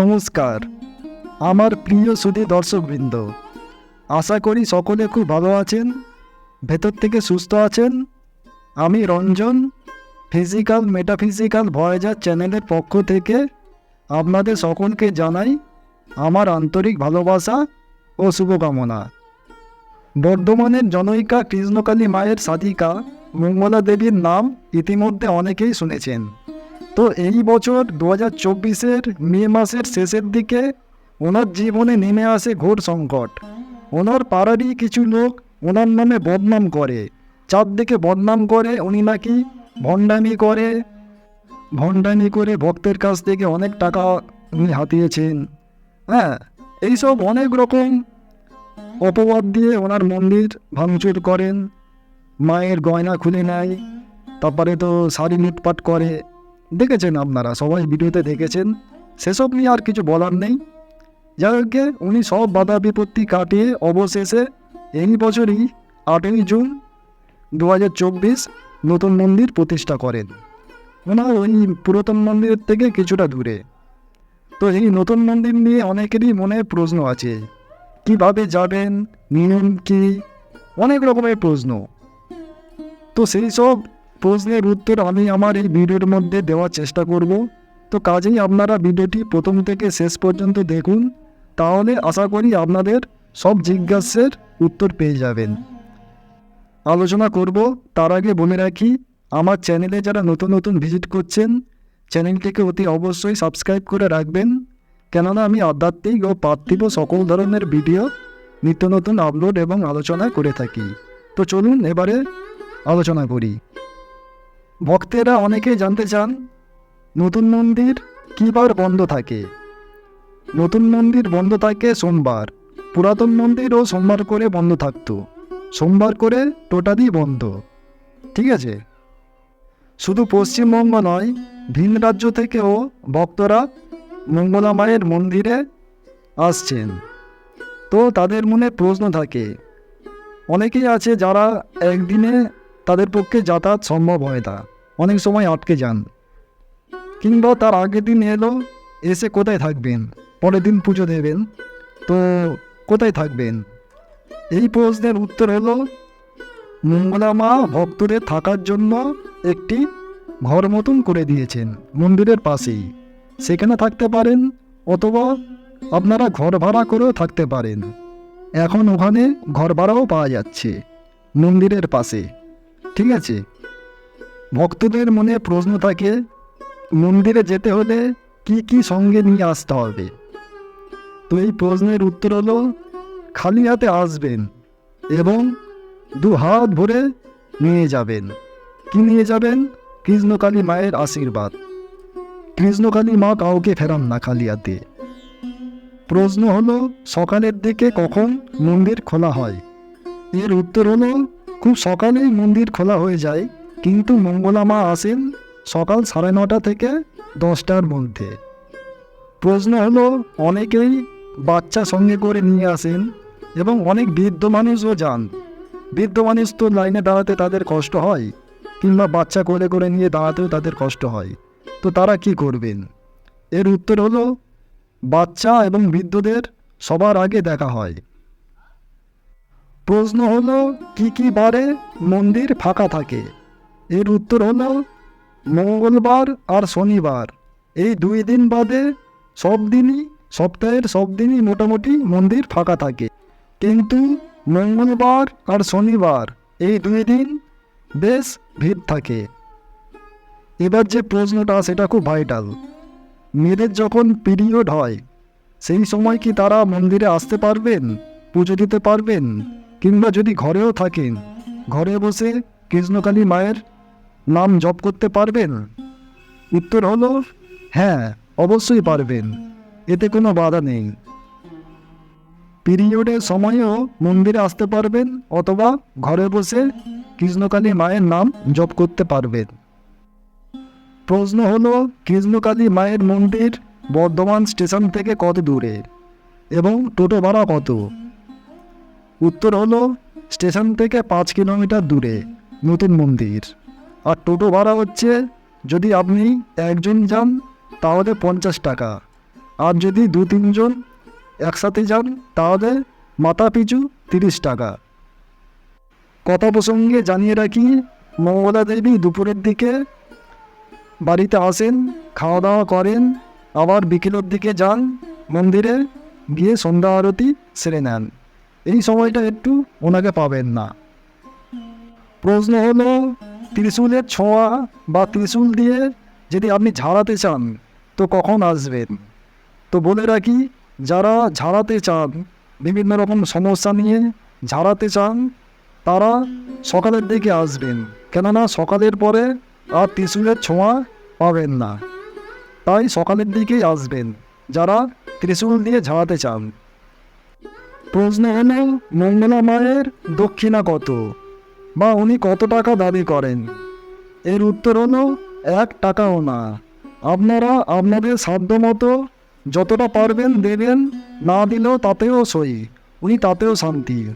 নমস্কার। আমার প্রিয় সুধী দর্শকবৃন্দ, আশা করি সকলে খুব ভালো আছেন, ভেতর থেকে সুস্থ আছেন। আমি রঞ্জন ফিজিক্যাল মেটাফিজিক্যাল ভয়েজার চ্যানেলের পক্ষ থেকে আপনাদের সকলকে জানাই আমার আন্তরিক ভালোবাসা ও শুভকামনা। বর্ধমানের জনৈকা কৃষ্ণকালী মায়ের সাধিকা মঙ্গলা দেবীর নাম ইতিমধ্যে অনেকেই শুনেছেন। তো এই বছর দু হাজার চব্বিশের মে মাসের শেষের দিকে ওনার জীবনে নেমে আসে ঘোর সংকট। ওনার পাড়ারই কিছু লোক ওনার নামে বদনাম করে। চারদিকে বদনাম করে, উনি নাকি ভণ্ডামি করে। ভণ্ডামি করে ভক্তের কাছ থেকে অনেক টাকা উনি হাতিয়েছেন। হ্যাঁ এইসব অনেক রকম অপবাদ দিয়ে ওনার মন্দির ভাঙচুর করেন। মায়ের গয়না খুলে নেয়, তারপরে তো শাড়ি লুটপাট করে। দেখেছেন আপনারা? সবাই ভিডিওতে দেখেছেন। সেসব নিয়ে আর কিছু বলার নেই। যাই হোক উনি সব বাধা বিপত্তি কাটিয়ে অবশেষে এই বছরই আটই জুন দু হাজার চব্বিশ নতুন মন্দির প্রতিষ্ঠা করেন। ওনার ওই পুরাতন মন্দিরের থেকে কিছুটা দূরে। তো এই নতুন মন্দির নিয়ে অনেকেরই মনে প্রশ্ন আছে, কীভাবে যাবেন, নিয়ম কি? অনেক রকমের প্রশ্ন। তো সেই সব প্রশ্নের উত্তর আমি আমার এই ভিডিওর মধ্যে দেওয়ার চেষ্টা করব। তো কাজেই আপনারা ভিডিওটি প্রথম থেকে শেষ পর্যন্ত দেখুন, তাহলে আশা করি আপনাদের সব জিজ্ঞাসার উত্তর পেয়ে যাবেন। আলোচনা করব, তার আগে বলে রাখি, আমার চ্যানেলে যারা নতুন নতুন ভিজিট করছেন, চ্যানেলটিকে অতি অবশ্যই সাবস্ক্রাইব করে রাখবেন। কেননা আমি আধ্যাত্মিক ও পার্থিব সকল ধরনের ভিডিও নিত্য নতুন আপলোড এবং আলোচনা করে থাকি। তো চলুন এবারে আলোচনা করি। ভক্তেরা অনেকেই জানতে চান, নতুন মন্দির কীবার বন্ধ থাকে? নতুন মন্দির বন্ধ থাকে সোমবার। পুরাতন মন্দিরও সোমবার করে বন্ধ থাকতো। সোমবার করে টোটালি বন্ধ। ঠিক আছে? শুধু পশ্চিমবঙ্গ নয়, ভিন রাজ্য থেকেও ভক্তরা মঙ্গলা মায়ের মন্দিরে আসছেন। তো তাদের মনে প্রশ্ন থাকে, অনেকেই আছে যারা একদিনে তাদের পক্ষে যাতায়াত সম্ভব হয় না। অনেক সময় আটকে যান। কিংবা তার আগের দিন এলো, এসে কোথায় থাকবেন? পরের দিন পুজো দেবেন। তো কোথায় থাকবেন? এই প্রশ্নের উত্তর হলো, মঙ্গলা মা ভক্তদের থাকার জন্য একটি ঘর মতন করে দিয়েছেন মন্দিরের পাশেই। সেখানে থাকতে পারেন অথবা আপনারা ঘর ভাড়া করেও থাকতে পারেন। এখন ওখানে ঘর ভাড়াও পাওয়া যাচ্ছে মন্দিরের পাশে। ঠিক আছে। ভক্তদের মনে প্রশ্ন থাকে, মন্দিরে যেতে হলে কি কি সঙ্গে নিয়ে আসতে হবে? তো এই প্রশ্নের উত্তর হলো, খালি হাতে আসবেন এবং দু হাত ভরে নিয়ে যাবেন। কি নিয়ে যাবেন? কৃষ্ণকালী মায়ের আশীর্বাদ। কৃষ্ণকালী মা কাউকে ফেরান না খালি হাতে। প্রশ্ন হলো, সকালের দিকে কখন মন্দির খোলা হয়? এর উত্তর হলো খুব সকালেই মন্দির খোলা হয়ে যায়, কিন্তু মঙ্গলা মা আসেন সকাল সাড়ে নটা থেকে দশটার মধ্যে। প্রশ্ন হলো, অনেকেই বাচ্চা সঙ্গে করে নিয়ে আসেন এবং অনেক বৃদ্ধ মানুষও যান। বৃদ্ধ মানুষ তো লাইনে দাঁড়াতে তাদের কষ্ট হয়, কিংবা বাচ্চা করে করে নিয়ে দাঁড়াতেও তাদের কষ্ট হয়। তো তারা কি করবেন? এর উত্তর হলো, বাচ্চা এবং বৃদ্ধদের সবার আগে দেখা হয়। প্রশ্ন হলো, কি কি বারে মন্দির ফাঁকা থাকে? এর উত্তর হলো, মঙ্গলবার আর শনিবার। এই দুই দিন বাদে সব দিনই, সপ্তাহের সব দিনই মোটামুটি মন্দির ফাঁকা থাকে। কিন্তু মঙ্গলবার আর শনিবার এই দুই দিন বেশ ভিড় থাকে। এবার যে প্রশ্নটা, সেটা খুব ভাইটাল মেয়েদের যখন পিরিয়ড হয়, সেই সময় কি তারা মন্দিরে আসতে পারবেন? পুজো দিতে পারবেন? কিংবা যদি ঘরেও থাকেন, ঘরে বসে কৃষ্ণকালী মায়ের নাম জপ করতে পারবেন? উত্তর হলো হ্যাঁ অবশ্যই পারবেন। এতে কোনো বাধা নেই। পিরিয়ডের সময়েও মন্দিরে আসতে পারবেন অথবা ঘরে বসে কৃষ্ণকালী মায়ের নাম জপ করতে পারবেন। প্রশ্ন হলো, কৃষ্ণকালী মায়ের মন্দির বর্ধমান স্টেশন থেকে কত দূরে? এবং টোটো ভাড়া কত? উত্তর হলো স্টেশন থেকে পাঁচ কিলোমিটার দূরে, নতুন মন্দির। আর টোটো ভাড়া হচ্ছে যদি আপনি একজন যান তাহলে পঞ্চাশ টাকা। আর যদি দু তিনজন একসাথে যান তাহলে মাথা পিছু তিরিশ টাকা। কথা প্রসঙ্গে জানিয়ে রাখি, মঙ্গলা দেবী দুপুরের দিকে বাড়িতে আসেন খাওয়া দাওয়া করেন, আবার বিকেলের দিকে যান, মন্দিরে গিয়ে সন্ধ্যা আরতি সেরে নেন। এই সময়টা একটু ওনাকে পাবেন না। প্রশ্ন হলো, ত্রিশূলের ছোঁয়া বা ত্রিশূল দিয়ে যদি আপনি ঝাড়াতে চান, তো কখন আসবেন? তো বলে রাখি, যারা ঝাড়াতে চান, বিভিন্ন রকম সমস্যা নিয়ে ঝাড়াতে চান, তারা সকালের দিকে আসবেন। কেননা সকালের পরে আর ত্রিশূলের ছোঁয়া পাবেন না। তাই সকালের দিকেই আসবেন, যারা ত্রিশূল দিয়ে ঝাড়াতে চান। প্রশ্ন হলো মঙ্গলা মায়ের দক্ষিণা কত? বা উনি কত টাকা দাবি করেন? এর উত্তর হলো, এক টাকাও না। আপনারা আপনাদের সাধ্য মতো যতটা পারবেন দেবেন, না দিলেও তাতেও সই। উনি তাতেও শান্তি।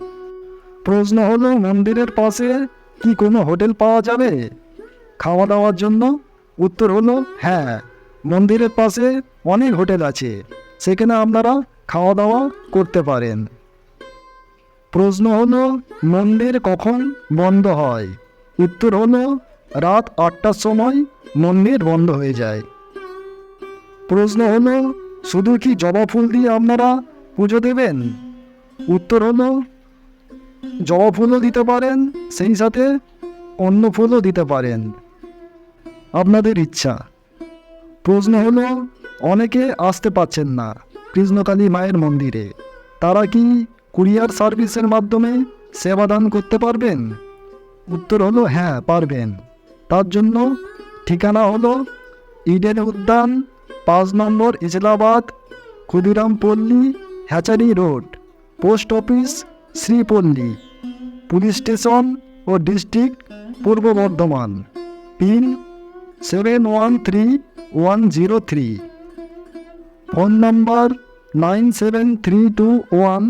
প্রশ্ন হলো, মন্দিরের পাশে কি কোনো হোটেল পাওয়া যাবে? খাওয়া দাওয়ার জন্য? উত্তর হলো হ্যাঁ। মন্দিরের পাশে অনেক হোটেল আছে। সেখানে আপনারা খাওয়া দাওয়া করতে পারেন। প্রশ্ন হলো, মন্দির কখন বন্ধ হয়? উত্তর হলো, রাত আটটার সময় মন্দির বন্ধ হয়ে যায়। প্রশ্ন হলো, শুধু কি জবা ফুল দিয়ে আপনারা পুজো দেবেন? উত্তর হলো, জবা ফুলও দিতে পারেন, সেই সাথে অন্য ফুলও দিতে পারেন। আপনাদের ইচ্ছা। প্রশ্ন হলো, অনেকে আসতে পাচ্ছেন না কৃষ্ণকালী মায়ের মন্দিরে। তারা কি কুরিয়ার সার্ভিসের মাধ্যমে সেবা দান করতে পারবেন? উত্তর হলো হ্যাঁ পারবেন। তার জন্য ঠিকানা হলো ইডেন উদ্যান, পাঁচ নম্বর Islabad Khudiram Palli, hatchery road, post office, Sripalli. Police station ও district Purba Bardhaman. Pin seven one three one zero three. Phone number nine seven three two one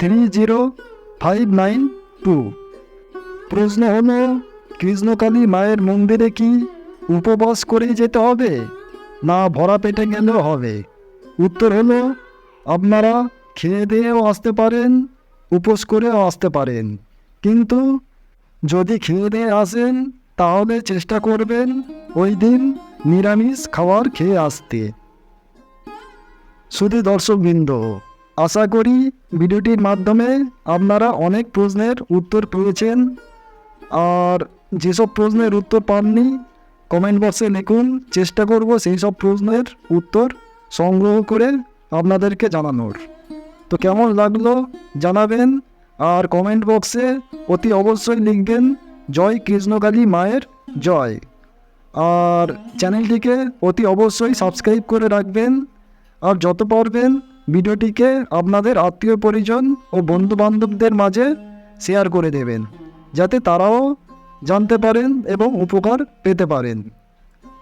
three zero five nine two প্রশ্ন হলো কৃষ্ণকালী মায়ের মন্দিরে কি উপবাস করে যেতে হবে না ভরা পেটে গেলেও হবে উত্তর হলো আপনারা খেয়ে দিয়েও আসতে পারেন উপোস করেও আসতে পারেন কিন্তু যদি খেয়ে দিয়ে আসেন তাহলে চেষ্টা করবেন ওই দিন নিরামিষ খাবার খেয়ে আসতে শুধু দর্শকবৃন্দ আশা করি ভিডিওটির মাধ্যমে আপনারা অনেক প্রশ্নের উত্তর পেয়েছেন। আর যেসব প্রশ্নের উত্তর পাননি কমেন্ট বক্সে লিখুন। চেষ্টা করব সেই সব প্রশ্নের উত্তর সংগ্রহ করে আপনাদেরকে জানানোর। তো কেমন লাগল জানাবেন, আর কমেন্ট বক্সে অতি অবশ্যই লিখবেন, জয় কৃষ্ণকালী মায়ের জয়। আর চ্যানেলটিকে অতি অবশ্যই সাবস্ক্রাইব করে রাখবেন। আর যত পারবেন ভিডিওটিকে আপনাদের আত্মীয় পরিজন ও বন্ধু বান্ধবদের মাঝে শেয়ার করে দেবেন, যাতে তারাও জানতে পারেন এবং উপকার পেতে পারেন।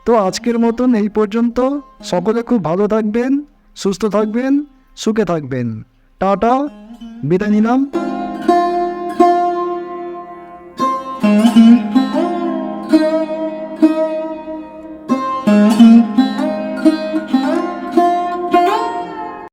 তো আজকের মতন এই পর্যন্ত। সকলে খুব ভালো থাকবেন, সুস্থ থাকবেন, সুখে থাকবেন। টাটা, বিদায় নিলাম।